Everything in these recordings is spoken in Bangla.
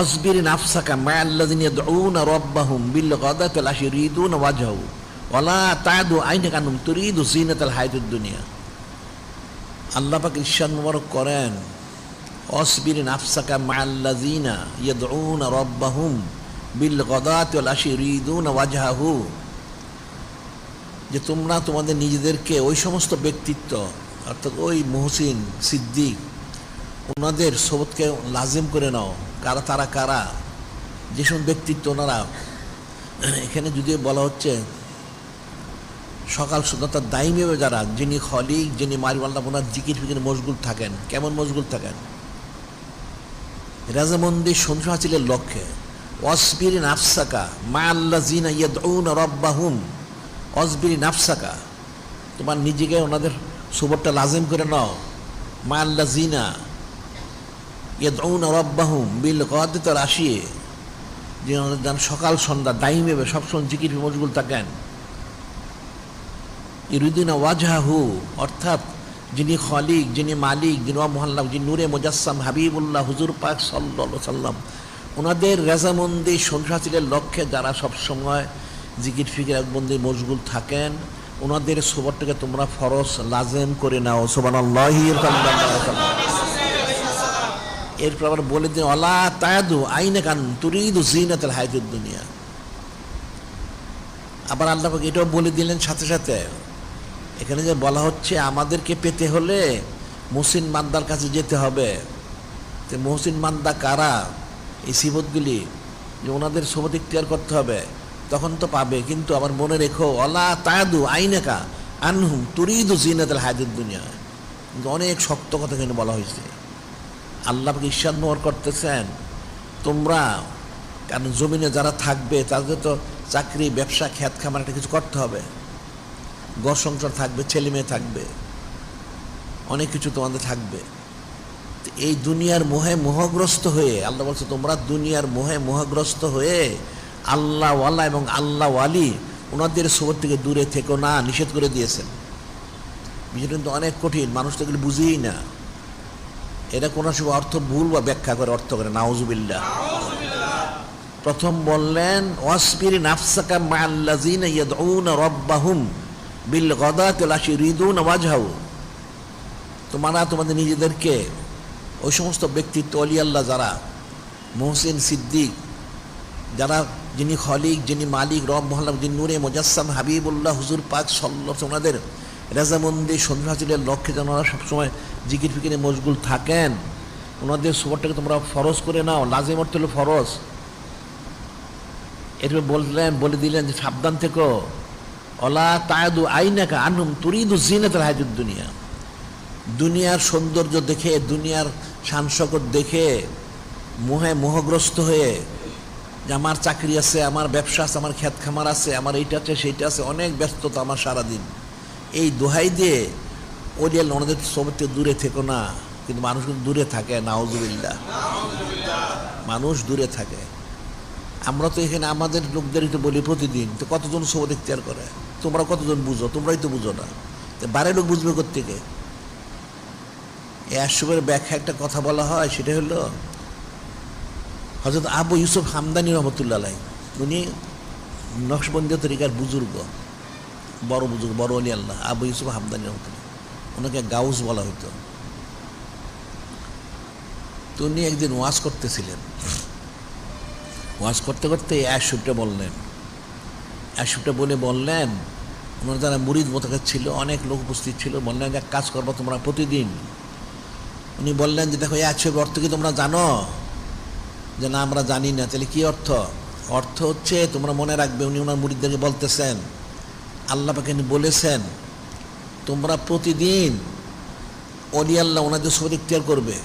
অসবির নাফসাকা মা আল্লাযিন ইয়াদউনা রাব্বাহুম বিল গাদাতি ওয়াল আশি ইউরিদুনা ওয়াজহাহু ওয়ালা তাদু আইনাকা আনহুম তুরিদু জিনাতাল হায়াতুদ দুনিয়া আল্লাহ পাক ইরশাদ মুবারক করেন, অসবির নাফসাকা মা আল্লাযিনা ইয়াদউনা রাব্বাহুম বিল গাদাতি ওয়াল আশি ইউরিদুনা ওয়াজহাহু। যে তোমরা তোমাদের নিজেদেরকে ওই সমস্ত ব্যক্তিত্ব, অর্থাৎ ওই মহসিন, সিদ্দিক, ওনাদের সোবতকে লাজিম করে নাও। কারা, তারা কারা? যেসব ব্যক্তিত্ব ওনারা, এখানে যদি বলা হচ্ছে, সকাল সন্ধ্যা দায়ী যারা, যিনি খলিক, যিনি মারিওয়াল্লাহ ওনার জিকির ফিকির মশগুল থাকেন। কেমন মশগুল থাকেন? রাজামন্দির সন্ধ্যা হাসিলের লক্ষ্যে অসবির নাফসাকা মা আল্লাহ জিনা ইয়াদউন রব্বাহুম অসবির নাফসাকা, তোমার নিজেকে ওনাদের সুবরটা লাজিম করে নাও। মা আল্লাহ জিনা ইয়াদউন রব্বাহুম বিল রাশিয়ে যে সকাল, সন্ধ্যা দায়ী মেবে সবসময় জিকির মশগুল থাকেন ইরুদ্দিনা ওয়াজহাহু, অর্থাৎ যিনি খলিক, যিনি মালিক, যিনি মহাল্লাম যিনি নূরে মুজাসসাম, হাবিবুল্লাহ, হুজুর পাক সাল্লাহ সাল্লাম ওনাদের রেজামন্দি, সন্ত্রাসীদের লক্ষ্যে যারা সবসময় জিকির, ফিকির, একবন্দি, মশগুল থাকেন, ওনাদের সোবরটাকে তোমরা ফরস লাজেম করে নাও। সোবান এরপর আবার বলে দিন, অলা তায়াদু আইনে কান তুরিদু জিনাতুল হায়াতুদ দুনিয়া। আবার আল্লাহ এটাও বলে দিলেন সাথে সাথে, এখানে যে বলা হচ্ছে আমাদেরকে পেতে হলে মুসিন মান্দার কাছে যেতে হবে। তো মহসিন মান্দা কারা? এই সিবতগুলি যে ওনাদের সোবত ইখতিয়ার করতে হবে, তখন তো পাবে। কিন্তু আবার মনে রেখো, অলা তায়াদু আইনেকা আনহুম তুরিদু জিনাতুল হায়াতুদ দুনিয়া। কিন্তু অনেক শক্ত কথা এখানে বলা হয়েছে। আল্লাহকে ঈর্ষাদ মোহর করতেছেন। তোমরা, কারণ জমিনে যারা থাকবে, তাদের তো চাকরি, ব্যবসা খ্যাত খামার একটা কিছু করতে হবে। গড় সংসার থাকবে, ছেলে মেয়ে থাকবে, অনেক কিছু তোমাদের থাকবে। এই দুনিয়ার মোহে মোহগ্রস্ত হয়ে, আল্লাহ বলছে, তোমরা দুনিয়ার মোহে মোহগ্রস্ত হয়ে আল্লাহ ওয়াল্লাহ এবং আল্লাহ ওয়ালি ওনাদের সোবর থেকে দূরে থেকো না, নিষেধ করে দিয়েছেন। বিষয়টা কিন্তু অনেক কঠিন, মানুষ তো এগুলো বুঝেই না। এরা কোনো সময় অর্থ ভুল বা ব্যাখ্যা করে অর্থ করে নাউজুবিল্লাহ। প্রথম বললেন, ওয়াসবির নাফসাকা মাআল্লাযিনা ইয়াদউনা রাব্বাহুম বিল গাদাতি ইউরিদুনা ওয়াজহাহু। তোমরা তোমাদের নিজেদেরকে, ওই সমস্ত ব্যক্তিত্ব অলি আল্লাহ যারা, মহসিন সিদ্দিক, যারা যিনি খলিক, যিনি মালিক, রব মোহাল্লাম, যিনি নূরে মুজাসসাম, হাবিবুল্লাহ হুজুর পাক সল্লভ ওনাদের রেজামন্দি সন্ধ্যাচিলের লক্ষ্যে যেন ওরা সবসময় জিকির ফিকিরে মশগুল থাকেন, ওনাদের সুবরটাকে তোমরা ফরজ করে নাও, লাজিম অর্থ হলো ফরজ। এরপর বললেন, বলে দিলেন যে, সাবধান থেকো। অলা তায়াদু আইনাকা আনুম তুরিদু জিনাতুল হায়াতুদ দুনিয়া। দুনিয়ার সৌন্দর্য দেখে, দুনিয়ার শানশকত দেখে, মোহে মোহগ্রস্ত হয়ে, যে আমার চাকরি আছে, আমার ব্যবসা আছে, আমার খ্যাত খামার আছে, আমার এইটা আছে, সেইটা আছে, অনেক ব্যস্ততা আমার সারাদিন। এই দোহাই দিয়ে ওরিয়াল ওনাদের সবের দূরে থেকো না, কিন্তু মানুষ কিন্তু দূরে থাকে নাওজুবিল্লা মানুষ দূরে থাকে। আমরা তো এখানে আমাদের লোকদের তো বলি প্রতিদিন, তো কতজন সবত ইখতিয়ার করে? তোমরা কতজন বুঝো? তোমরাই তো বুঝো না। তো বারে লোক বুঝবে কোথেকে এই আশুবের ব্যাখ্যা একটা কথা বলা হয়, সেটা হলো হজরত আবু ইউসুফ হামদানি রহমতুল্লাহ উনি নকশবন্দি তরিকার বুজুর্গ। বড় বুজুর্গ, বড় অলি আল্লাহ, আবু ইউসুফ হামদানি রহমতুল্লাহ। ওনাকে গাউস বলা হইতো। তো উনি একদিন ওয়াজ করতেছিলেন। ওয়াজ করতে করতে অ্যাশুবটা বললেন অ্যাশুবটা বলে বললেন, ওনার যারা মুরিদ মোতাকার ছিল, অনেক লোক উপস্থিত ছিল, বললেন এক কাজ করব তোমরা প্রতিদিন। উনি বললেন যে, দেখো, এই অ্যাশুবের অর্থ কি তোমরা জানো? যে, না, আমরা জানি না। তাহলে কি অর্থ? অর্থ হচ্ছে, তোমরা মনে রাখবে, উনি ওনার মুরিদদেরকে বলতেছেন আল্লাহ পাকে বলেছেন, তোমরা প্রতিদিন অলি আল্লাহ ওনাদের সব ইখতিয়ার করবে।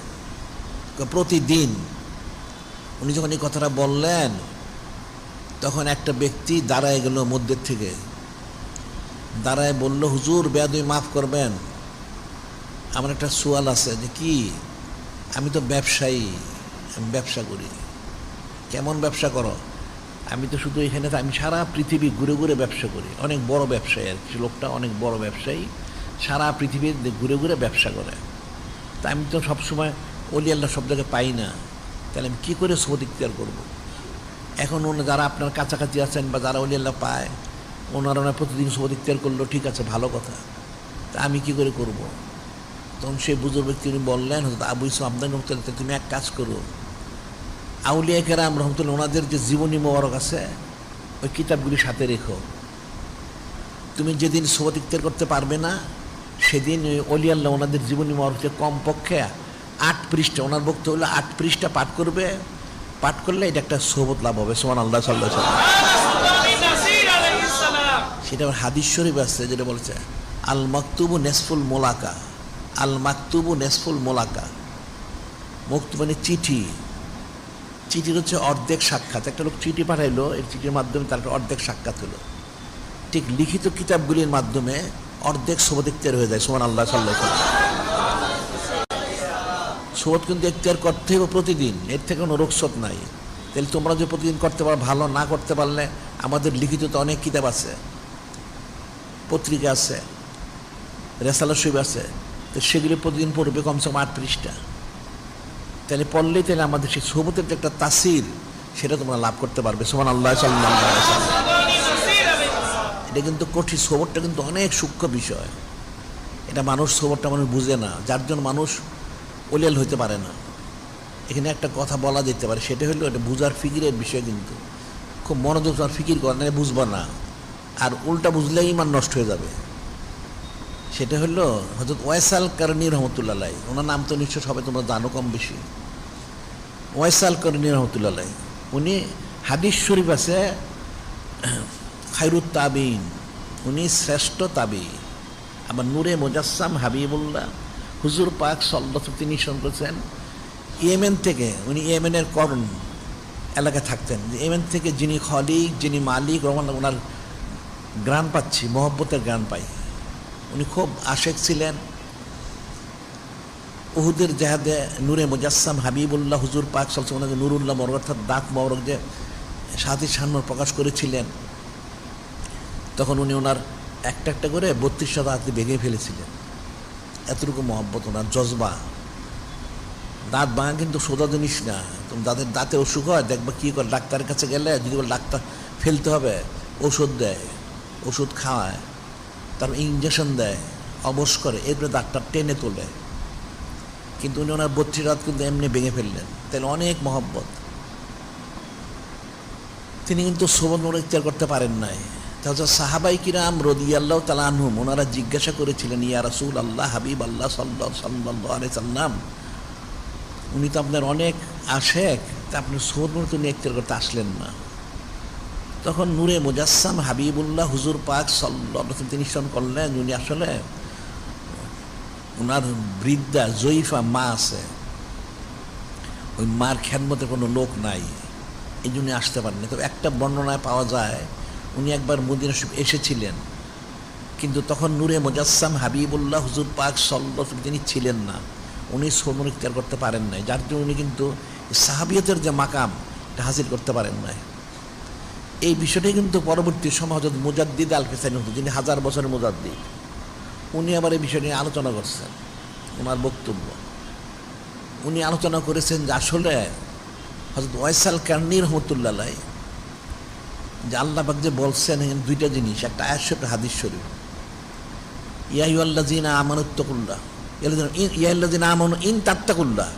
প্রতিদিন। উনি যখন এই কথাটা বললেন, তখন একটা ব্যক্তি দাঁড়ায় গেল মধ্যের থেকে। দাঁড়ায় বলল, হুজুর বেয়াদুই মাফ করবেন। আমার একটা সোয়াল আছে যে কি, আমি তো ব্যবসায়ী, আমি ব্যবসা করি। কেমন ব্যবসা করো? আমি তো শুধু এখানে আমি সারা পৃথিবী ঘুরে ঘুরে ব্যবসা করি। অনেক বড় ব্যবসায়ী আর কি। লোকটা অনেক বড় ব্যবসায়ী। সারা পৃথিবীর ঘুরে ঘুরে ব্যবসা করে। তা আমি তো সবসময় অলি আল্লাহ সব জায়গায় পাই না। তাহলে আমি কী করে সোবত ইখতিয়ার করব? এখন ওনা যারা আপনার কাছাকাছি আছেন বা যারা অলিয়াল্লাহ পায়, ওনারা ওনার প্রতিদিন সোবত ইখতিয়ার করল, ঠিক আছে, ভালো কথা। তা আমি কি করে করব? তখন সেই বুজুর্গ ব্যক্তি বললেন আবু ইসলাম রহমতুল্লাহ তুমি এক কাজ করো। আউলিয়া কেরাম রহমতুল্লাহ ওনাদের যে জীবনী মোবারক আছে, ওই কিতাবগুলি সাথে রেখো। তুমি যেদিন সোবত করতে পারবে না, সেদিন ওই অলিয়াল্লাহ ওনাদের জীবনী মহরকে কমপক্ষে আট পৃষ্ঠা, ওনার বক্তব্য হলো, আট পৃষ্ঠা পাঠ করবে। পাঠ করলে এটা একটা সোবত লাভ হবে সোমান আল্লাহ সাল্লাহ সেটা আবার হাদিস শরীফ আছে, যেটা বলছে, আল মাকতুবু নেসফুল মোলাকা, আল মাকতুবু নেসফুল মোলাকা। মুক্ত মানে চিঠি। চিঠির হচ্ছে অর্ধেক সাক্ষাৎ। একটা লোক চিঠি পাঠাইলো, এই চিঠির মাধ্যমে তার অর্ধেক সাক্ষাৎ হলো। ঠিক লিখিত কিতাবগুলির মাধ্যমে অর্ধেক সোবত ইখতিয়ার হয়ে যায় সোমান আল্লাহ সাল্লাহ সোবত কিন্তু ইখতিয়ার করতে হবে প্রতিদিন, এর থেকে কোনো রোকসত নাই। তাহলে তোমরা যে প্রতিদিন করতে পারো, ভালো না করতে পারলে আমাদের লিখিত তো অনেক কিতাব আছে, পত্রিকা আছে রেসালা আছে, তো সেগুলি প্রতিদিন পড়বে কমসে কম আট পৃষ্ঠা। তাহলে পড়লেই তাহলে আমাদের সেই সোবতের যে একটা তাসির, সেটা তোমরা লাভ করতে পারবে। সোমান আল্লাহ এটা কিন্তু কঠিন সোবরটা কিন্তু অনেক সূক্ষ্ম বিষয়। এটা মানুষ সোবরটা মানুষ বুঝে না। যার জন্য মানুষ ওলিয়াল হইতে পারে না। এখানে একটা কথা বলা যেতে পারে, সেটা হলো এটা বুঝার ফিকিরের বিষয় কিন্তু। খুব মনোযোগ ফিকির করা না বুঝবা না। আর উল্টা বুঝলেই ইমান নষ্ট হয়ে যাবে। সেটা হলো হজরত ওয়েসাল কারণী রহমতুল্লাহ ওনার নাম তো নিশ্চয় সবাই তোমরা জানো কম বেশি। ওয়েসাল কারণী রহমতুল্লাহ উনি হাদিস শরীফ আছে খাইরুত তাবিন উনি শ্রেষ্ঠ তাবি। আবার নূরে মোজাসসাম হাবিবুল্লাহ, হুজুর পাক সল্লত তিনি শোন করেছেন, ইয়েমেন থেকে উনি ইয়েমেনের করণ এলাকায় থাকতেন। ইয়েমেন থেকে যিনি খলিক, যিনি মালিক, রহমান, ওনার গ্রান পাচ্ছি, মহব্বতের গ্রান পাই। উনি খুব আশেক ছিলেন। উহুদের জাহাদে নূরে মুজাসসাম হাবিবুল্লাহ হুজুর পাক ওনাকে নুরুল্লাহ মরগ অর্থাৎ দাঁত মরক যে সাথী সান্নর প্রকাশ করেছিলেন, তখন উনি ওনার একটা একটা করে বত্রিশ শত হাতে ভেঙে ফেলেছিলেন। এতটুকু মহব্বত, ওনার জজবা। দাঁত ভাঙা কিন্তু সোজা জিনিস না। তুমি দাঁতের দাঁতে অসুখ হয়, দেখবা কী করে ডাক্তারের কাছে গেলে, যদি ডাক্তার ফেলতে হবে, ওষুধ দেয়, ওষুধ খাওয়ায়। তারপর ইঞ্জেকশন দেয়, অবশ করে, এরপরে ডাক্তার টেনে তোলে। কিন্তু উনি ওনার বত্রিশ রাত কিন্তু এমনি ভেঙে ফেললেন। তাহলে অনেক মহব্বত। তিনি কিন্তু সোবন মোড় ইখতিয়ার করতে পারেন নাই। তাহলে সাহাবাই কিরাম রদি আল্লাহ তালা আনহুম, ওনারা জিজ্ঞাসা করেছিলেন, ইয়া রাসুল আল্লাহ হাবিব আল্লাহ সাল্লাহ সাল্লাহ আলাই সাল্লাম, উনি তো আপনার অনেক আশেক, তা আপনি মোড় তিনি ইখতিয়ার করতে আসলেন না। তখন নূরে মুজাসসাম হাবিবুল্লাহ হুজুর পাক সাল্লাহ তিনি শোন করলেন, উনি আসলে ওনার বৃদ্ধা জয়ীফা মা আছে। ওই মার খ্যানমতে কোনো লোক নাই। এই জন্য আসতে পারেনি। তবে একটা বর্ণনায় পাওয়া যায়, উনি একবার মদিনা এসেছিলেন, কিন্তু তখন নূরে মুজাসসাম হাবিবুল্লাহ হুজুর পাক সল্ল তিনি ছিলেন না। উনি শ্রমণ ইখতিয়ার করতে পারেন নাই। যার জন্য উনি কিন্তু সাহাবিয়তের যে মাকাম, এটা হাসিল করতে পারেন নাই। এই বিষয়টাই কিন্তু পরবর্তী সময় হজরত মুজাদ্দিদ আল ফেসানি হতো, যিনি হাজার বছরের মুজাদ্দিদ। উনি আবার এই বিষয় নিয়ে আলোচনা করছেন ওনার বক্তব্য। উনি আলোচনা করেছেন যে আসলে হজরত ওয়াইসাল কার্নি রহমতুল্লাহ যে আল্লাহ পাক যে বলছেন, এখানে দুইটা জিনিস, একটা শরীফ, একটা হাদিস শরীফ। ইয়াহিউল্লাহ জিনা আমানুত্তকুল্লাহ ইয়াল্লাহ জিনা ইন তাত্তাকুল্লাহ,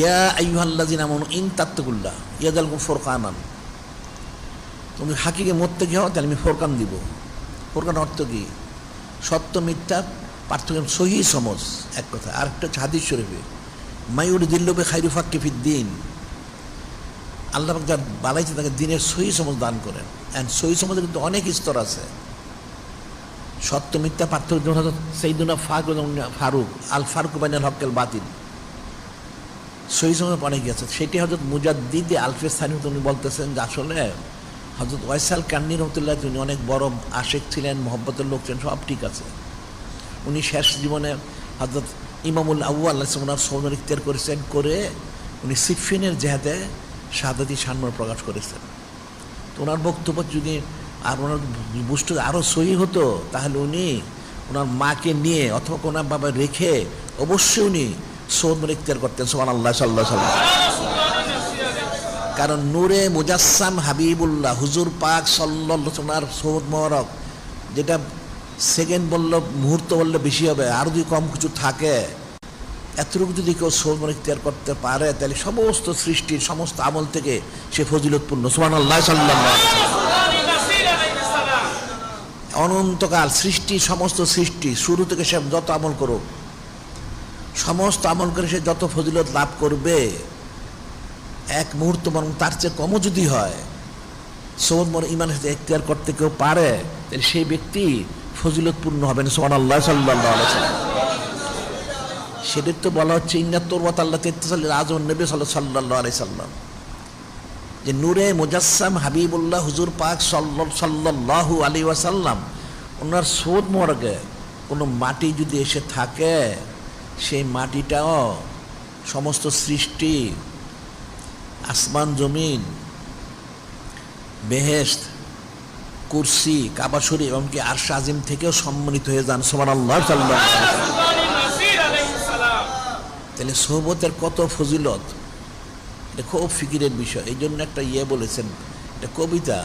ইয়া আইহাল্লাহ জিনা আমানু ইন তাত্তাকুল্লাহ ইয়াদ ইয়াদাল ফোরকানান। তুমি হাকিকে মরতে গিয়ে হও, তাহলে আমি ফোরকান দিব। ফোরকান অর্থ কি? সত্য, মিথ্যা, পার্থক্য, সহি সমজ, এক কথা। আর একটা হচ্ছে হাদিস শরীফে মায়ুর দিল্লবে খাইরু ফাক্কি দিন। আল্লাহ যার বালাইছে তাকে দিনের সহি সমজ দান করেন। অ্যান্ড সহি সমাজের কিন্তু অনেক স্তর আছে। সত্য, মিথ্যা, পার্থক্য সেইদুনা ফারুক ফারুক, আল ফারুক বাইনাল হকেল বাতিল। সহি সমাজ অনেক আছে। সেটি হজরত মুজাদ্দিদে আলফে স্থানীয় উনি বলতেছেন যে আসলে হজরত ওয়াইসাল কান্নি রহমতুল্লাহ উনি অনেক বড় আশেক ছিলেন, মহব্বতের লোক ছিলেন, সব ঠিক আছে। উনি শেষ জীবনে হজরত ইমামুল আল্লাহ ওনার সৌন্দর ইখতিয়ার করেছেন করে উনি সিফিনের জেহাদে শাহাদাতি সান্মর প্রকাশ করেছেন। তো ওনার বক্তব্য যদি আর ওনার বুষ্ট আরও সহি হতো, তাহলে উনি ওনার মাকে নিয়ে অথবা ওনার বাবা রেখে অবশ্যই উনি সৌন্দর ইখতিয়ার করতেন। সোমান আল্লাহ সাল্লাহ সাল্লাম কারণ নূরে মুজাসসাম হাবিবুল্লাহ, হুজুর পাক সল্লার সৌদ মোহরক যেটা সেকেন্ড বললে, মুহূর্ত বললে বেশি হবে, আর যদি কম কিছু থাকে, এতটুকু যদি কেউ সৌদ ইখতিয়ার করতে পারে, তাহলে সমস্ত সৃষ্টির সমস্ত আমল থেকে সে ফজিলতপূর্ণ সুমান আল্লাহ সাল্লাহ অনন্তকাল সৃষ্টি, সমস্ত সৃষ্টি, শুরু থেকে সে যত আমল করুক, সমস্ত আমল করে সে যত ফজিলত লাভ করবে এক মুহূর্ত বরং তার চেয়ে কমও যদি হয় সৌদ মর ইমান এখতিয়ার করতে কেউ পারে, তাহলে সেই ব্যক্তি ফজিলতপূর্ণ হবেন সোমান আল্লাহ সাল্লাহ সেটার তো বলা হচ্ছে ইন্নাত্তর ওয়াত আল্লাহ তেত্তাল্লিশ আজম নবী সাল্লাহ সাল্লাহ আলাই সাল্লাম। যে নূরে মুজাসসাম হাবিবুল্লাহ হুজুর পাক সাল্লাহ সাল্লাল্লাহু আলী ওয়াসাল্লাম, ওনার সোদ মর্গে কোনো মাটি যদি এসে থাকে, সেই মাটিটাও সমস্ত সৃষ্টি আসমান জমিন বেহেস্ত কুরসি কাবাসুরি এমনকি আরশা আজিম থেকেও সম্মানিত হয়ে যান। সোমান আল্লাহ তাহলে সোহবতের কত ফজিলত? এটা খুব ফিকিরের বিষয়। এই জন্য একটা ইয়ে বলেছেন, এটা কবিতা।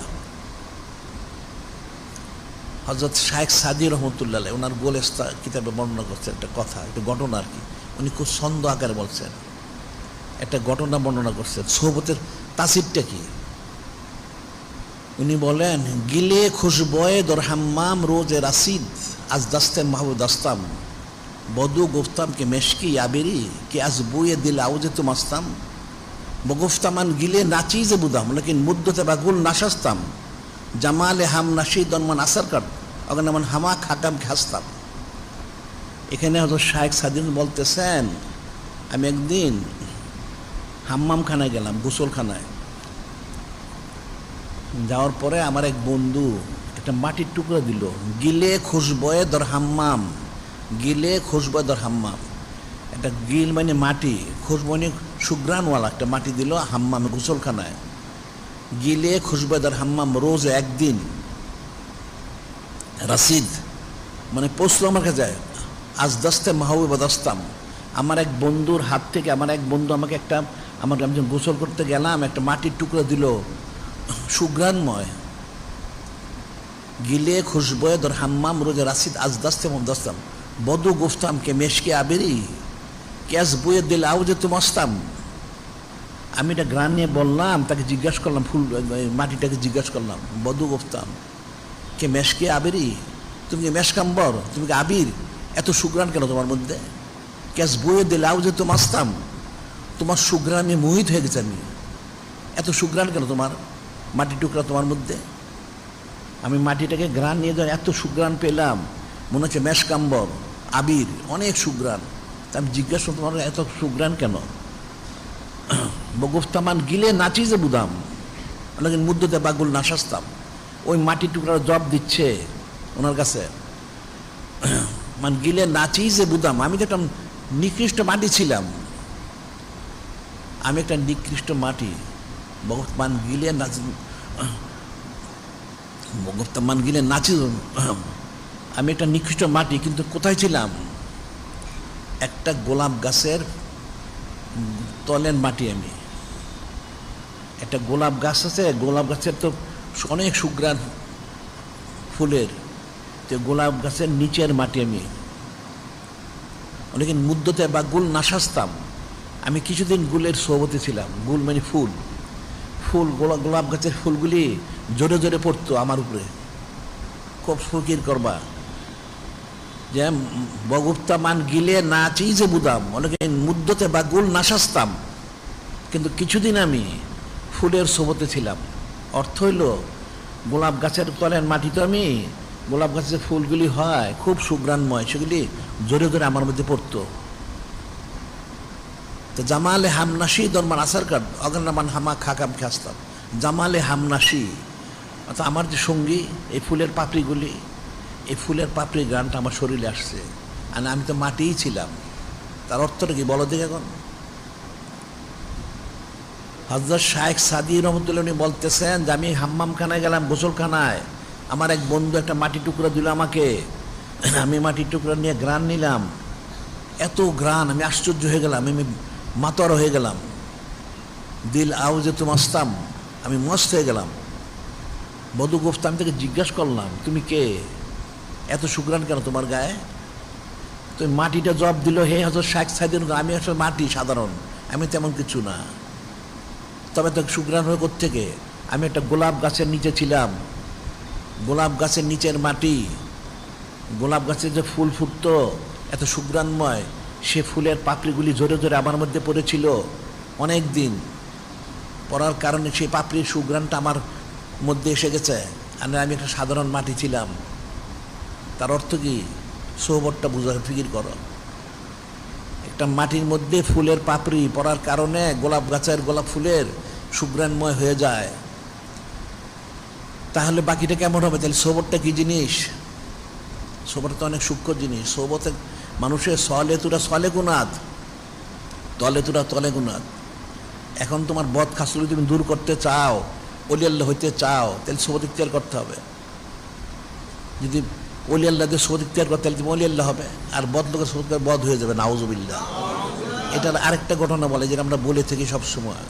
হজরত শাহেখ সাদি রহমতুল্লাহ ওনার গোলেস্তা কিতাবে বর্ণনা করছেন একটা কথা, একটা ঘটনা আর কি। উনি খুব ছন্দ আকারে বলছেন। একটা ঘটনা বর্ণনা করছেন সোহবতের তাসিরটা কি? উনি বলেন, গিলে খুশবয়ে দর হাম্মাম রোজে রাসিদ, আজ দাস্তে মাহবুব দাস্তাম, বদু গুফতাম কে মেশকি আবেরি, কে আজ বুয়ে দিল আউজে তো মাস্তাম বগুফতামান গিলে নাচিজে বুদাম, লেকিন মুদ্দতে বা গুল নাশাস্তাম, জামালে হাম নাসি দনমান আসার কাট ওখানে মান হামা খাকাম খাস্তাম এখানে হয়তো শাহেখ সাদিন বলতেছেন, আমি একদিন হাম্মাম খানায় গেলাম, গোসলখানায়। যাওয়ার পরে আমার এক বন্ধু একটা মাটির টুকরো দিল, গিলে খুশবয়ে দর হাম্মাম, গিলে খুশবয়ে দর হাম্মাম। একটা গিল মানে মাটি খুশবু মানে সুগ্রানওয়ালা একটা মাটি দিল হাম্মামে গোসলখানায়। গিলে খুশবুদার হাম্মাম রোজ একদিন। রাসিদ মানে পৌঁছলো আমার কাছে, আজ দস্তে মাহবুব দস্তাম আমার এক বন্ধুর হাত থেকে, আমার এক বন্ধু আমাকে একটা আমাকে আমি গোসল করতে গেলাম, একটা মাটির টুকরো দিল। সুগ্রানময় গিলে খুশবয়ে দর হাম্মাম রোজে রাসিদ আজ দস্তে দস্তাম। বদু গুফতাম কে মেশকে আবেরি, ক্যাশ বইয়ে দিলে আউ যে তুমাস্তাম আমি এটা গ্রান নিয়ে বললাম, তাকে জিজ্ঞাসা করলাম, ফুল মাটিটাকে জিজ্ঞাসা করলাম, বদু গুফতাম কে মেশকে আবেরি? তুমি কি মেশকাম্বর? তুমি কি আবির? এত সুগ্রান কেন তোমার মধ্যে? ক্যাশ বইয়ে দিলে আউ যে তুমাস্তাম তোমার সুগ্রামে মোহিত হয়ে গেছে আমি। এত সুগ্রান কেন তোমার? মাটি টুকরা তোমার মধ্যে? আমি মাটিটাকে গ্রান নিয়ে যাওয়া এত সুগ্রান পেলাম। মনে হচ্ছে মেশকাম্বর আবির, অনেক সুগ্রান তা আমি জিজ্ঞাসা তোমার এত সুগ্রান কেন? বগুফতামান গিলে নাচি যে বুদাম। ওনাকে মুদ্দতে বাগুল নাশাস্তাম। ওই মাটি টুকরার জব দিচ্ছে ওনার কাছে। মানে গিলে নাচি যে বুদাম। আমি তো একটা নিকৃষ্ট মাটি ছিলাম। আমি একটা নিকৃষ্ট মাটি বগুফতামান গিলে নাচ বগুফতামান গিলে নাচি আমি একটা নিকৃষ্ট মাটি, কিন্তু কোথায় ছিলাম? একটা গোলাপ গাছের তলের মাটি আমি। একটা গোলাপ গাছ আছে, গোলাপ গাছের তো অনেক সুগ্রান ফুলের তো গোলাপ গাছের নিচের মাটি আমি। অনেকে মুদ্দতে বা গুল নাশাস্তাম আমি কিছুদিন গুলের সোবতে ছিলাম, গুল মানে ফুল। ফুল গোলাপ গোলাপ গাছের ফুলগুলি জোরে জোরে পড়তো আমার উপরে। খুব ফকির করবা। যে বগুপ্তা মান গিলে না যে বুদাম, অনেকে মুদ্দতে বা গুল না সাজতাম। কিন্তু কিছুদিন আমি ফুলের সোবতে ছিলাম। অর্থ হইল, গোলাপ গাছের তলের মাটি তো আমি, গোলাপ গাছের ফুলগুলি হয়, খুব সুগ্রাণময় সেগুলি জোরে জোরে আমার মধ্যে পড়তো। তো জামালে হামনাসি দরমান আসার কার্ড অগন্নামান হামা খাকাম খাস্তাম জামালে হামনাসি অর্থাৎ আমার যে সঙ্গী, এই ফুলের পাপড়িগুলি, এই ফুলের পাপড়ি গানটা আমার শরীরে আসছে। আর আমি তো মাটিই ছিলাম। তার অর্থটা কি বলো দেখে এখন? হজরত শাহেখ সাদি রহমতুল্লাহ উনি বলতেছেন যে, আমি হাম্মামখানায় গেলাম, গোসলখানায়। আমার এক বন্ধু একটা মাটি টুকরা দিল আমাকে। আমি মাটির টুকরা নিয়ে গ্রান নিলাম। এত গ্রান, আমি আশ্চর্য হয়ে গেলাম। আমি মাতর হয়ে গেলাম। দিল আউজে তো মাস্তাম আমি মস্ত হয়ে গেলাম। বধু গুপ্তা আমি তাকে জিজ্ঞাসা করলাম, তুমি কে? এত সুগ্রান কেন তোমার গায়ে? তো মাটিটা জব দিল, হে হজর শাক সাইদিন আমি আসলে মাটি, সাধারণ। আমি তেমন কিছু না। তবে তো সুগ্রান হয়ে থেকে আমি একটা গোলাপ গাছের নিচে ছিলাম। গোলাপ গাছের নিচের মাটি, গোলাপ গাছের যে ফুল ফুটতো, এত সুগ্রানময় সে ফুলের পাপড়িগুলি জোরে জোরে আমার মধ্যে পড়েছিল। অনেক দিন পড়ার কারণে সেই পাপড়ির সুগ্রানটা আমার মধ্যে এসে গেছে। আর আমি একটা সাধারণ মাটি ছিলাম। তার অর্থ কি? সোহবরটা বুঝার ফিকির করো। একটা মাটির মধ্যে ফুলের পাপড়ি পড়ার কারণে গোলাপ গাছের গোলাপ ফুলের সুগ্রানময় হয়ে যায়। তাহলে বাকিটা কেমন হবে? তাহলে সোবরটা কী জিনিস? সোবর তো অনেক সূক্ষ্ম জিনিস। সোবতে মানুষের সলে তুরা সলে গুণাত তলে তুরা তলে গুণাত এখন তোমার বদ খাসুলি তুমি দূর করতে চাও অলিয়াল্লা হইতে চাও, তাহলে সোবত ইখতিয়ার করতে হবে। যদি অলিয়াল্লা দিয়ে সোবত ইখতিয়ার করতে তাহলে তুমি অলিয়াল্লা হবে। আর বদ লোকের করে বদ হয়ে যাবে নাউজুবিল্লা এটার আরেকটা ঘটনা বলে, যেটা আমরা বলে থাকি সবসময়।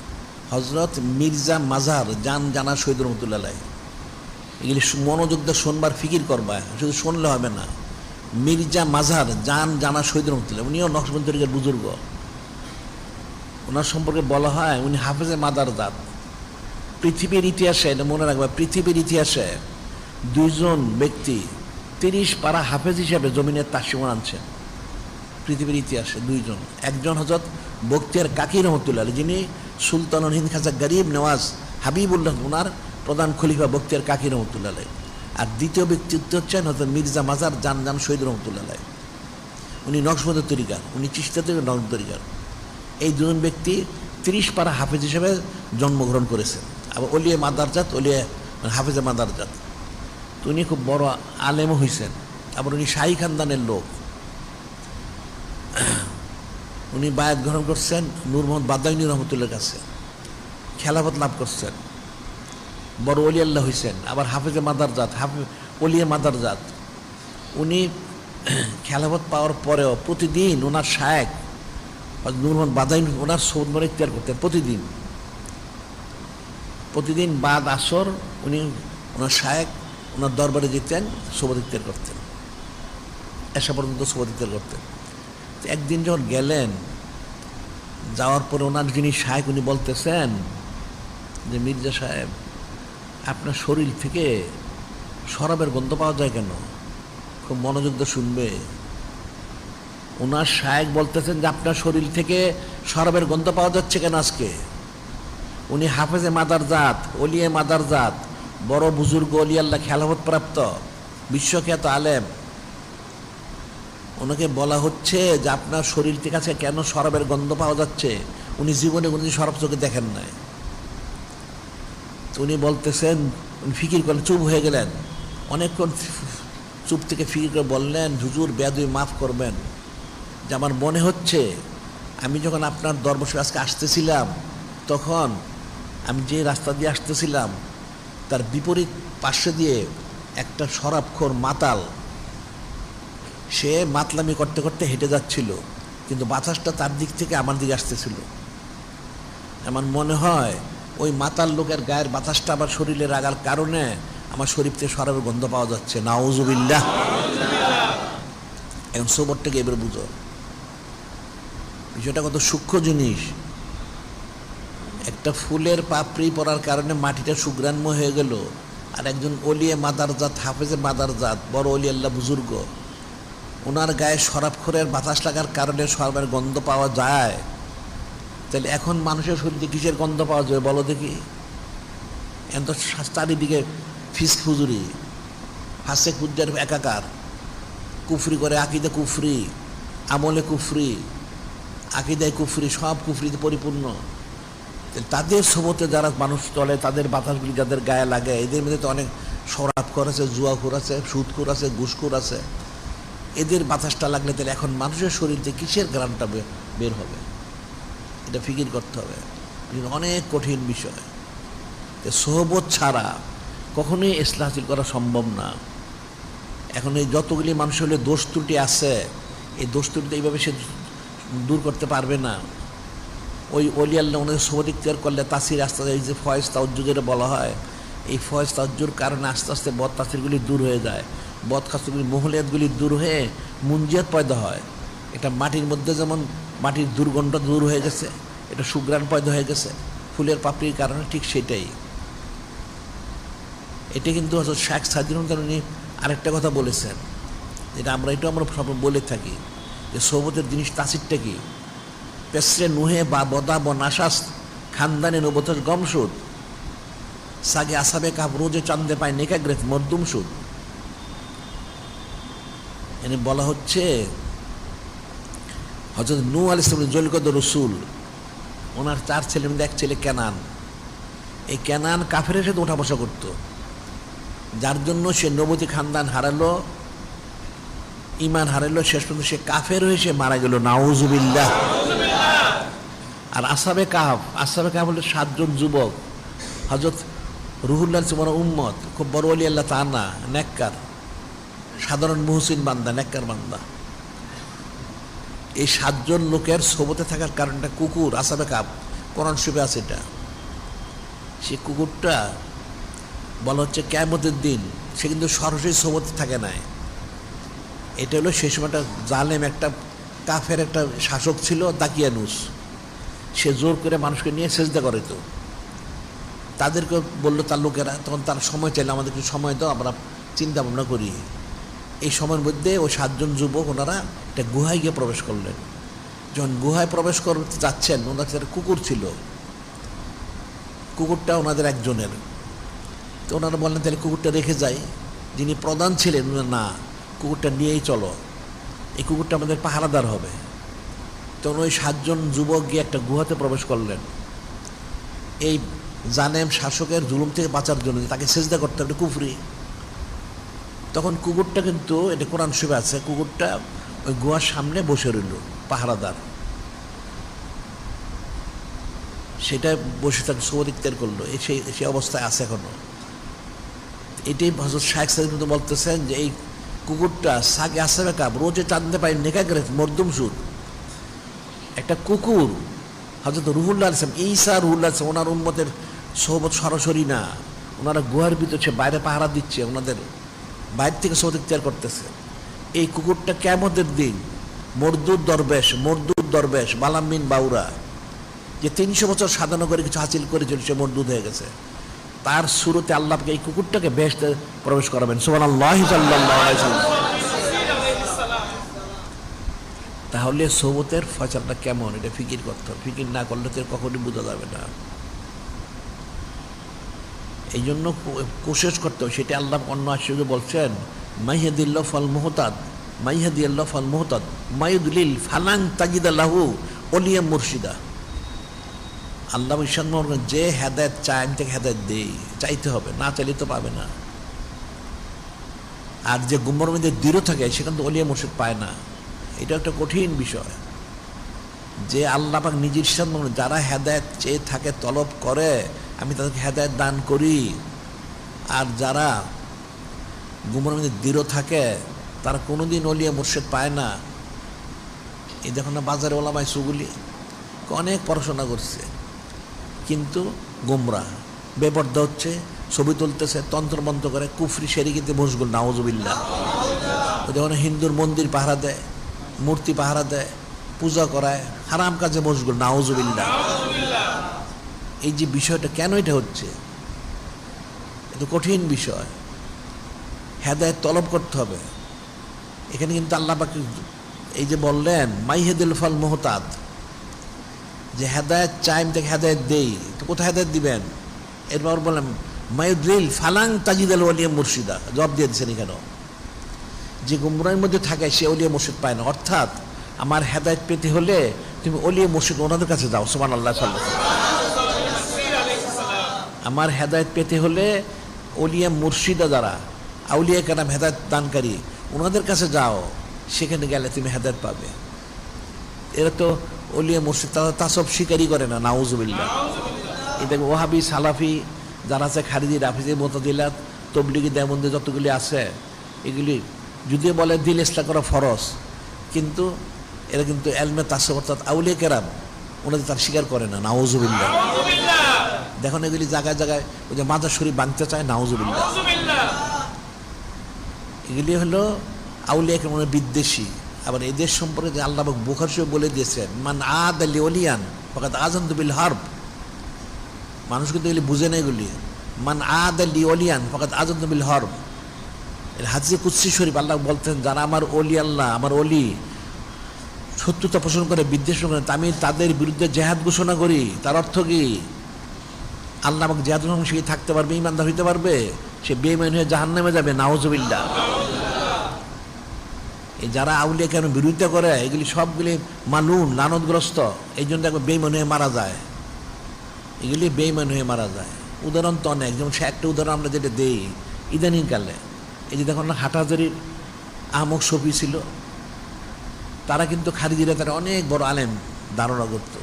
হজরত মির্জা মাজার জান জানা শহীদ রহমতুল্লাহ এগুলি মনোযোগ দিয়ে শোনবার ফিকির করবা, শুধু শুনলে হবে না। মির্জা মাজার জান জানা শহীদ রহমতুল্লাহ উনিও নকশবন্দ তরিকার বুজুর্গ। ওনার সম্পর্কে বলা হয়, উনি হাফেজে মাদার দাঁত পৃথিবীর ইতিহাসে, এটা মনে রাখবে, পৃথিবীর ইতিহাসে দুইজন ব্যক্তি তিরিশ পারা হাফেজ হিসাবে জমিনের তাসিমন আনছেন। পৃথিবীর ইতিহাসে দুইজন। একজন হজরত বক্তিয়ার কাকি রহমতুল্লাহ যিনি সুলতান হিন্দ খাজা গরিব নেওয়াজ হাবিবুল্লাহ ওনার প্রধান খলিফা বক্তিয়ার কাকি রহমতুল্লাহ। আর দ্বিতীয় ব্যক্তিত্ব হচ্ছেন হজরত মির্জা মাজার জান জান শহীদ রহমতুল্লাহ। উনি নকশবন্দের তরিকার, উনি চিস্তা থেকে নকশ তরিকার। এই দুজন ব্যক্তি তিরিশ পারা হাফেজ হিসেবে জন্মগ্রহণ করেছেন। আবার অলিয়ে মাদারজাত অলিয়ে হাফেজে মাদারজাত তো উনি খুব বড় আলেমও হয়েছেন আবার উনি শাহী খানদানের লোক। উনি বায়াত গ্রহণ করছেন নূর মোহাম্মদ বাদাইনী রহমতুল্লার কাছে। খেলাফত লাভ করছেন। বড় অলি আল্লাহ হয়েছেন আবার হাফেজে মাদার জাত হাফে অলিয়ে মাদার জাত। উনি খেলাফত পাওয়ার পরেও প্রতিদিন ওনার শায়েক নূর মোহাম্মদ বাদাইন, ওনার সৌন্দর্য ইখতিয়ার করতেন প্রতিদিন। প্রতিদিন বাদ আসর উনি ওনার শায়েক, ওনার দরবারে যেতেন সোবত ইখতিয়ার করতেন। এসা পর্যন্ত সোবত ইখতিয়ার করতেন। একদিন যখন গেলেন, যাওয়ার পরে ওনার যিনি সাহেব উনি বলতেছেন যে, মির্জা সাহেব আপনার শরীর থেকে শরাবের গন্ধ পাওয়া যায় কেন? খুব মনোযোগ দিয়ে শুনবে। ওনার সাহেব বলতেছেন যে আপনার শরীর থেকে শরাবের গন্ধ পাওয়া যাচ্ছে কেন আজকে? উনি হাফেজে মাদার জাত, অলিয়ে মাদার জাত, বড় বুজুর্গ অলি আল্লাহ খেলাফত প্রাপ্ত বিশ্বখ্যাত আলেম। ওনাকে বলা হচ্ছে যে আপনার শরীর থেকে আছে কেন শরাবের গন্ধ পাওয়া যাচ্ছে? উনি জীবনে উনি শরাব চোখে দেখেন নাই। উনি বলতেছেন, উনি ফিকির করেন, চুপ হয়ে গেলেন। অনেকক্ষণ চুপ থেকে ফিকির করে বললেন, হুজুর বেদুই মাফ করবেন। যে আমার মনে হচ্ছে, আমি যখন আপনার দরবসে আজকে আসতেছিলাম, তখন আমি যে রাস্তা দিয়ে আসতেছিলাম, তার বিপরীত পাশে দিয়ে একটা শরাবখোর মাতাল, সে মাতলামি করতে করতে হেঁটে যাচ্ছিল, কিন্তু বাতাসটা তার দিক থেকে আমার দিকে আসতেছিল। আমার মনে হয় ওই মাতাল লোকের গায়ের বাতাসটা আমার শরীরে লাগার কারণে আমার শরীর থেকে সরাবের গন্ধ পাওয়া যাচ্ছে। নাউজুবিল্লাহ। এখন সোবরটাকে এবার বুঝো। বিষয়টা কত সূক্ষ্ম জিনিস। একটা ফুলের পাপড়ি পড়ার কারণে মাটিটা সুগ্রান্ময় হয়ে গেল। আর একজন অলিয়ে মাদার জাত হাফেজে মাদার জাত বড় অলি আল্লাহ বুজুর্গ, ওনার গায়ে শরাবখোরের বাতাস লাগার কারণে শরাবের গন্ধ পাওয়া যায়। তাহলে এখন মানুষের শরীরে কিসের গন্ধ পাওয়া যাবে বলো দেখি? এখন তো চারিদিকে ফিস ফুজুরি হাসে কুদ্দের একাকার। কুফরি করে আকিদে কুফরি, আমলে কুফরি, আকিদায় কুফরি, সব কুফরিতে পরিপূর্ণ। তাদের সমতে যারা মানুষ চলে, তাদের বাতাসগুলি যাদের গায়ে লাগে, এদের মধ্যে তো অনেক শরাবখোর আছে জুয়া আছে সুদখোর আছে ঘুষখোর আছে এদের বাতাসটা লাগলে তাহলে এখন মানুষের শরীর থেকে কিসের গ্রামটা বের হবে? এটা ফিকির করতে হবে। অনেক কঠিন বিষয়। সোহবত ছাড়া কখনোই ইসলাম হাসিল করা সম্ভব না। এখন এই যতগুলি মানুষের হলে দোষ ত্রুটি আছে, এই দোষ ত্রুটি এইভাবে সে দূর করতে পারবে না। ওই অলি আল্লাহ ওনাদের সোবত ইখতিয়ার করলে তাসির আস্তে এই যে ফয়েজ তাউজ্জু যেটা বলা হয়, এই ফয়েজ তাউজ্জুর কারণে আস্তে আস্তে বদ তাসিরগুলি দূর হয়ে যায়। বদ খাসিরগুলি মহলিয়াতগুলি দূর হয়ে মুঞ্জিয়াত পয়দা হয়। এটা মাটির মধ্যে যেমন মাটির দুর্গন্ধ দূর হয়ে গেছে, এটা সুগ্রাণ পয়দা হয়ে গেছে, ফুলের পাপড়ির কারণে ঠিক সেটাই। এটা কিন্তু হয়তো শেখ সাজিনুল উনি আরেকটা কথা বলেছেন, যেটা আমরা এটা আমরা সব বলে থাকি, যে সৌবতের জিনিস তাসিরটা কি? পেসরে নুহে বা বদা ব নাসাস খানদানে নবতের গমসুদ সাগে আসাবে কাপ রোজে চান্দে পায় নেকাগ্রেত মরদুম সুদ। এনে বলা হচ্ছে হজরত নু আল ইসলাম জলিকদ রসুল, ওনার চার ছেলে মধ্যে এক ছেলে ক্যানান এই ক্যানান কাফের সাথে ওঠা বসা করতো। যার জন্য সে নবতী খানদান হারালো, ইমান হারালো, শেষ পর্যন্ত সে কাফের হয়ে সে মারা গেল। নাউজুবিল্লাহ। আর আসাবে কাহাব আসাবে কাহাব হলো সাতজন যুবক। হজরত রুহুল্লাহ বড় উম্মত, খুব বড় অলি আল্লাহ তা না নেককার, সাধারণ মুহসিন বান্দা, নেককার বান্দা। এই সাতজন লোকের সোবতে থাকার কারণটা কুকুর আসাবে কাপ। করণ শিবে আছে এটা। সে কুকুরটা বলা হচ্ছে ক্যামতের দিন, সে কিন্তু সরাসরি সোবতে থাকে না এটা হলো সেই সময়টা জালেম একটা, কাফের একটা শাসক ছিল, দাকিয়ানুস। সে জোর করে মানুষকে নিয়ে সেজদা করে তো। তাদেরকে বলল তার লোকেরা, তখন তার সময় চাইলে আমাদের কিছু সময় দাও, আমরা চিন্তা ভাবনা করি। এই সময়ের মধ্যে ওই সাতজন যুবক ওনারা একটা গুহায় গিয়ে প্রবেশ করলেন। যখন গুহায় প্রবেশ করতে যাচ্ছেন ওনার কাছে কুকুর ছিল। কুকুরটা ওনাদের একজনের। তো ওনারা বললেন, তাহলে কুকুরটা রেখে যাই। যিনি প্রধান ছিলেন না, কুকুরটা নিয়েই চলো। এই কুকুরটা আমাদের পাহারাদার হবে। তখন ওই সাতজন যুবক গিয়ে একটা গুহাতে প্রবেশ করলেন। এই জানেম শাসকের জুলুম থেকে বাঁচার জন্য, তাকে সেজদা করতে হবে কুফরি। তখন কুকুরটা কিন্তু, এটা কোরআন শিবে আছে, কুকুরটা ওই গুহার সামনে বসে রইল, পাহারাদার। সেটা বসে তাকে সবর ইখতিয়ার করল এই সেই সেই অবস্থায় আছে এখনও। এটাই হজরত শাহেখ সাহেব কিন্তু বলতেছেন যে, এই কুকুরটা সাগে আসাবে কাপ রোজে চাঁদতে পাই নেকা করে মরদুম সুদ। একটা কুকুর হজরত রুহুল্লাহ ইসলাম ঈসা রুহুল্লাহ ইসলাম ওনার উন্মতের সোহবত সরাসরি না। ওনারা গুহার ভিতর সে বাইরে পাহারা দিচ্ছে, ওনাদের বাইরে থেকে সোহবত ইখতিয়ার করতেছে। এই কুকুরটা কেমতের দিন? মরদুদ দরবেশ মরদুদ দরবেশ, বালামিন বাউরা। যে তিনশো বছর সাধনা করে কিছু হাসিল করেছিল, সে মরদুদ হয়ে গেছে। তার শুরুতে আল্লাহকে এই কুকুরটাকে বেহেশতে প্রবেশ করাবেন। সোমান আল্লাহ তাহলে সৌবতের ফসলটা কেমন? এটা ফিকির করতে হবে। ফিকির না করলে তো কখনই বোঝা যাবে না। এই জন্য কোশেষ করতে হবে। সেটা আল্লাহ অন্য আশ্চর্য বলছেন মাইহাদিল্লা ফল মোহতাদ মাইহাদিল্লা ফল মোহতাদ মাইদুলিল ফালাং তাজিদা লাহু অলিয়া মুর্শিদা। আল্লাহ বিশ্বাস যে হেদায়ত চায়, আমি তাকে হেদায়ত দেই। চাইতে হবে, না চাইলে তো পাবে না। আর যে গুম্বর মধ্যে দৃঢ় থাকে সেখান তো অলিয়া মুর্শিদ পায় না। এটা একটা কঠিন বিষয়। যে আল্লাহ পাক নিজের সিদ্ধান্ত মনে যারা হেদায়ত চেয়ে থাকে, তলব করে আমি তাদেরকে হেদায়ত দান করি। আর যারা গুমর মধ্যে দৃঢ় থাকে, তারা কোনোদিন অলিয়া মুর্শেদ পায় না। এই দেখুন না, বাজারে ওলামায় সুগুলি অনেক পড়াশোনা করছে। কিন্তু গোমরা বেপর্দা হচ্ছে, ছবি তুলতেছে তন্ত্রমন্ত্র করে, কুফরি সেরি কিন্তু মশগুল নাওজবিল্লা যেমন হিন্দুর মন্দির পাহারা দেয়, মূর্তি পাহারা দেয়, পূজা করায়, হারাম কাজে মশগুল নাওজবিল্লা এই যে বিষয়টা কেন এটা হচ্ছে? এটা কঠিন বিষয়। হেদায়ত তলব করতে হবে। এখানে কিন্তু আল্লাহ পাক এই যে বললেন মাইহেদুল ফল মোহতাদ। যে হেদায়ত চাই, আমি তাকে হেদায়ত দেই। তো কোথায় হেদায়ত দিবেন? এরপর বললাম মায়ুদ্রিল ফালাং তাজিদ আল ওলিয়া মুর্শিদা। জবাব দিয়ে দিচ্ছেন এখানে যে গুমরার মধ্যে থাকে সে অলিয়া মুর্শিদ পায় না। অর্থাৎ, আমার হেদায়ত পেতে হলে তুমি অলিয়া মুর্শিদ ওনাদের কাছে যাও সোমান আল্লাহ সাল্লাহ আমার হেদায়ত পেতে হলে অলিয়া মুর্শিদা দ্বারা, আউলিয়া কানাম হেদায়ত দানকারী ওনাদের কাছে যাও, সেখানে গেলে তুমি হেদায়ত পাবে। এরা তো অলিয়া মুর্শিদ তারা তা সব স্বীকারই করে না নাউজুবিল্লা এটা ওহাবি সালাফি, যারা আছে খারিদি রাফিজি মোতাদিল্লাত তবলিগি দেমন্দি যতগুলি আছে, এগুলি যদিও বলে দিল ইসলা করা ফরজ, কিন্তু এরা কিন্তু এলমে তাসব অর্থাৎ আউলিয়া কেরাম ওনাদের তার স্বীকার করে না, নাউজুবিল্লাহ। দেখুন এগুলি জায়গায় জায়গায় ওই যে মাজার শরীফ বাঁধতে চায় নাউজুবিল্লাহ। এগুলি হলো আউলিয়া কেমন বিদ্বেষী। আবার এদের সম্পর্কে আল্লাহ বুখার বলে দিয়েছেন মান আদ আলি অলিয়ান ফকাত আজম বিল হার্ব। মানুষ কিন্তু এগুলি বুঝে না এগুলি। মান আদ আলি অলিয়ান ফকাত আজম বিল হর্ব। হাজির কুৎসি শরীফ আল্লাহ বলতেন যারা আমার অলি আল্লাহ আমার অলি শত্রুতা পোষণ করে বিদ্বেষ করে আমি তাদের বিরুদ্ধে জেহাদ ঘোষণা করি। তার অর্থ কি? আল্লাহ আমাকে জেহাদ ঘোষণা সে থাকতে পারবে ইমানদার হইতে পারবে, সে বেইমান হয়ে জাহান নামে যাবে নাওজবিল্লা এই যারা আউলিয়া কেন বিরোধিতা করে, এগুলি সবগুলি মালুন লানতগ্রস্ত, এই জন্য একবার বেইমান হয়ে মারা যায়। এগুলি বেইমান হয়ে মারা যায়। উদাহরণ তো অনেক, যেমন সে একটা উদাহরণ আমরা যেটা দেই, ইদানিংকালে। এই যে দেখুন হাটাজারির আহমক সফি ছিল, তারা কিন্তু খারিজিরা তারা অনেক বড় আলেম ধারণা করত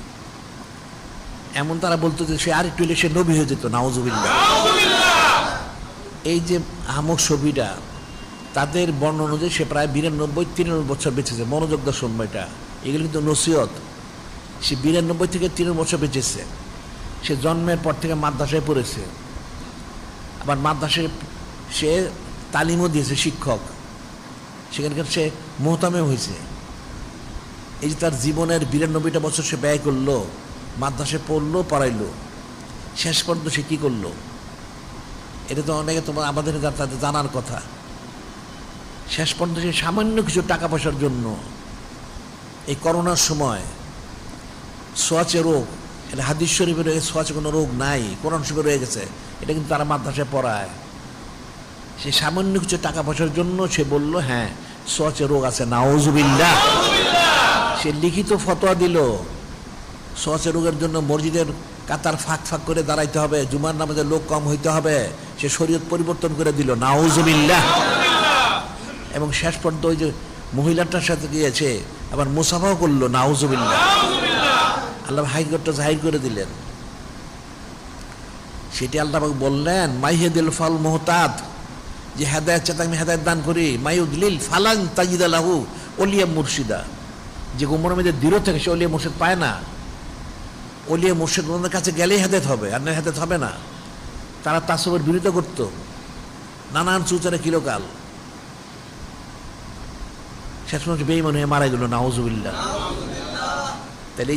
এমন তারা বলতো যে সে আর একটু হলে সে নবী হয়ে যেত নাওজুবিল্লা এই যে আহমক ছবিটা, তাদের বর্ণ অনুযায়ী সে প্রায় বিরানব্বই, তিরানব্বই বছর বেঁচেছে। মনোযোগ দেওয়ার সময়টা এগুলো কিন্তু নসিহত। সে বিরানব্বই থেকে তিরানব্বই বছর বেঁচেছে। সে জন্মের পর থেকে মাদ্রাসায় পড়েছে। আবার মাদ্রাসায় সে তালিমও দিয়েছে শিক্ষক। সেখানকার সে মোহতামে হয়েছে। এই যে তার জীবনের বিরানব্বইটা বছর সে ব্যয় করল মাদ্রাসায় পড়ল পড়াইলো। শেষ পর্যন্ত সে কী করল? এটা তো অনেকে তোমার আমাদের তাদের জানার কথা। শেষ পর্যন্ত সে সামান্য কিছু টাকা পয়সার জন্য এই করোনার সময় সোয়াচে রোগ এটা হাদিস শরীফের রয়ে সোয়াচে কোনো রোগ নাই কোরআন শরীফে রয়ে গেছে এটা কিন্তু তারা মাদ্রাসায় পড়ায়। সে সামান্য কিছু টাকা পয়সার জন্য সে বলল হ্যাঁ সোয়াচে রোগ আছে নাওজুবিল্লাহ সে লিখিত ফতোয়া দিল। সোয়াচে রোগের জন্য মসজিদের কাতার ফাঁক ফাঁক করে দাঁড়াইতে হবে, জুমার নামাজের লোক কম হইতে হবে, সে শরীয়ত পরিবর্তন করে দিল, নাউজুবিল্লাহ। এবং শেষ পর্যন্ত ওই যে মহিলাটার সাথে গিয়েছে, আবার মুসাফাও করল, নাউজুবিল্লাহ। আল্লাহ হাইকোর্টটা জাহির করে দিলেন। সেটি আল্লাহ বললেন, মাইহেদিল ফল মোহতাদ, যে হেদায়ত চাতে আমি হেদায়ত দান করি, মাইউদ্লিল ফালাং তাজিদালাহু অলিয়া মুর্শিদা। যে গোমর মধ্যে দৃঢ় থেকে, সে অলিয়া মুর্শিদ পায় না। অলিয়া মুর্শিদ ওনাদের কাছে গেলেই হেদায়ত হবে, আর না হেদায়ত হবে না। তারা তাসবের বিরোধিতা করত। নানান চুচারে কিলোকাল। শেষ পর্যন্ত বেইমান হয়ে মারা গেল নাউজুবিল্লা তাহলে